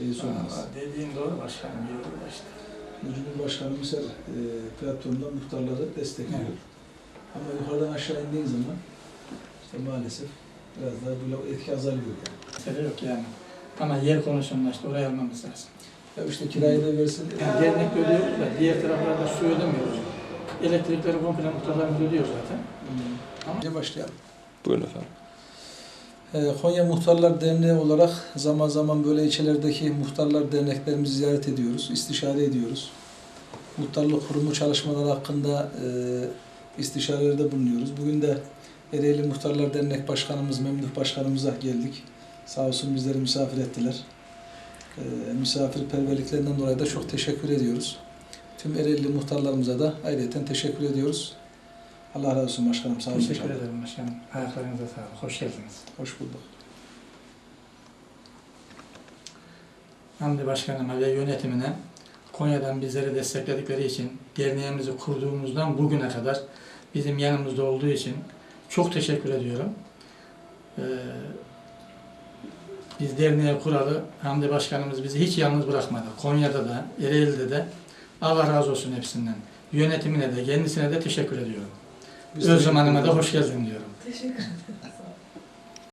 reis olmaz. Aa, Dediğin doğru başkanım. Yürü başta. Cumhurbaşkanımız her e, platformda muhtarları destekliyor. Evet. Ama yukarıdan aşağı indiğin zaman işte maalesef biraz daha böyle etki azalıyor yani. Mesele yok yani. Ama yer konusunda işte oraya almamız lazım. Ya işte kirayı da versin. Yani dernek ödüyoruz da diğer taraflarda su ödemiyoruz. Elektrikleri komple muhtarlarımız ödüyor zaten. Ama Önce başlayalım. Buyurun efendim. Ee, Konya Muhtarlar Derneği olarak zaman zaman böyle ilçelerdeki muhtarlar derneklerimizi ziyaret ediyoruz, istişare ediyoruz. Muhtarlık kurumu çalışmaları hakkında e, istişarelerde bulunuyoruz. Bugün de Ereğli Muhtarlar Dernek Başkanımız, Memduh Başkanımıza geldik. Sağ olsun bizleri misafir ettiler. E, misafirperverliklerinden dolayı da çok teşekkür ediyoruz. Tüm Ereğli muhtarlarımıza da ayrıca teşekkür ediyoruz. Allah razı olsun başkanım. Sağ olun. Teşekkür ederim başkanım. Ayaklarınıza sağlık. Hoş geldiniz. Hoş bulduk. Hamdi Başkanıma ve yönetimine Konya'dan bizleri destekledikleri için, derneğimizi kurduğumuzdan bugüne kadar bizim yanımızda olduğu için çok teşekkür ediyorum. Ee, biz derneği kuralı, Hamdi Başkanımız bizi hiç yalnız bırakmadı. Konya'da da, Ereğli'de de Allah razı olsun hepsinden. Yönetimine de, kendisine de teşekkür ediyorum. Biz Öz zamanıma da hoş geldin diyorum. Teşekkür ederim.